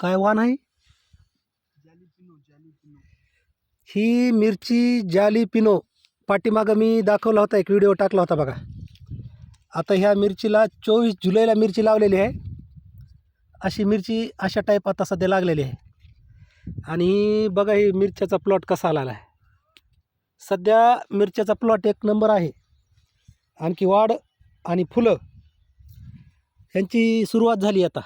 काय वाण आहे? ही मिरची जाली पिनो पाठीमागं मी दाखवला होता एक व्हिडिओ टाकला होता बघा. आता ह्या मिरचीला चोवीस जुलैला मिरची लावलेली आहे. अशी मिरची अशा टाईप आता सध्या लागलेली आहे. आणि बघा ही मिरच्याचा प्लॉट कसा आलेला आहे. सध्या मिरच्याचा प्लॉट एक नंबर आहे. आणखी वाढ आणि फुलं. ह्यांची सुरुवात झाली आता.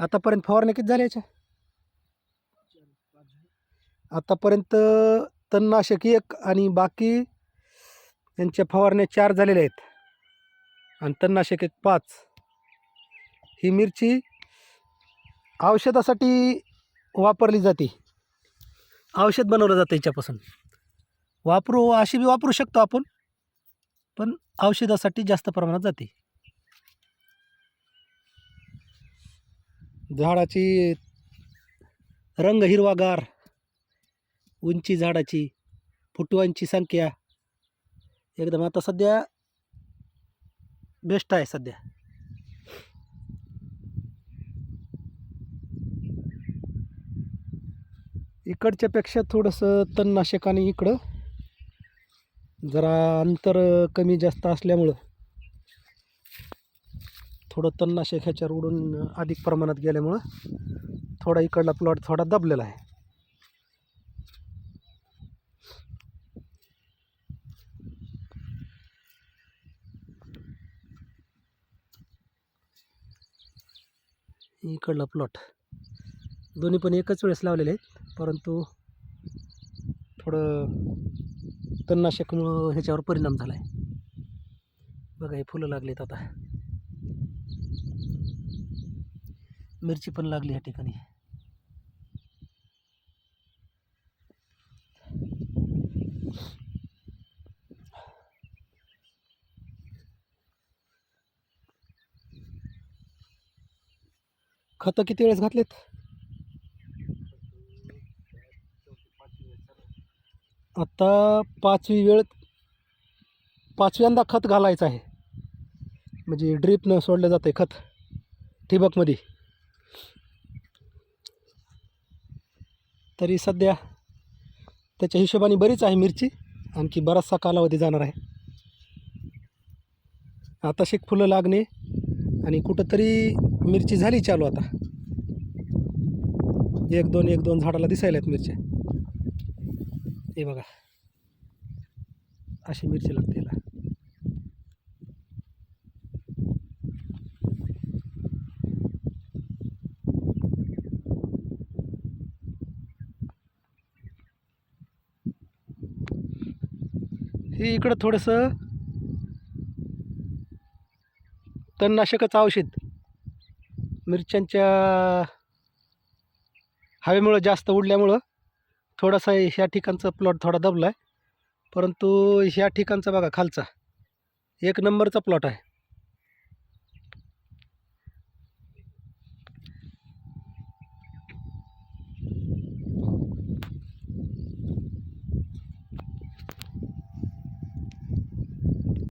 आतापर्यंत फवारणी किती झाली याच्या? आतापर्यंत तणनाशक एक आणि बाकी यांच्या फवारण्या चार झालेल्या आहेत. आणि तणनाशक एक पाच. ही मिरची औषधासाठी वापरली जाते. औषध बनवलं जातं याच्यापासून. वापरू अशी बी वापरू शकतो आपण पण औषधासाठी जास्त प्रमाणात जाते. झाडाची रंग हिरवागार उंची झाडाची फुटवांची संख्या एकदम आता सध्या बेस्ट आहे सध्या. इकडच्यापेक्षा थोडंसं तणनाशक आणि इकडं जरा अंतर कमी जास्त असल्यामुळं थोडं तणनाशक ह्याच्यावर उडून अधिक प्रमाणात गेल्यामुळं थोडा इकडला प्लॉट थोडा दबलेला आहे. इकडला प्लॉट दोन्ही पण एकच वेळेस लावलेले आहेत परंतु थोडं तणनाशकमुळं ह्याच्यावर परिणाम झाला आहे बघा हे फुलं लागलीत आता. मिरची पण लागली या ठिकाणी. खतं किती वेळेस घातलेत? आता पाचवी वेळ पाचव्यांदा खत घालायचं आहे. म्हणजे ड्रीपनं सोडलं जातं आहे खत ठिबकमध्ये. तरी सध्या त्याच्या हिशोबाने बरीच आहे मिरची. आणखी बराचसा कालावधी जाणार आहे. आता शेक फुलं लागणे आणि कुठंतरी मिरची झाली चालू आता. एक दोन एक दोन झाडाला दिसायला आहेत मिरच्या. हे बघा. अशी मिरची लागते हे इकडं थोडंसं तणनाशकच औषध मिरच्यांच्या हवेमुळं जास्त उडल्यामुळं थोडासा ह्या ठिकाणचा प्लॉट थोडा दबला आहे परंतु ह्या ठिकाणचा बघा खालचा. एक नंबरचा प्लॉट आहे.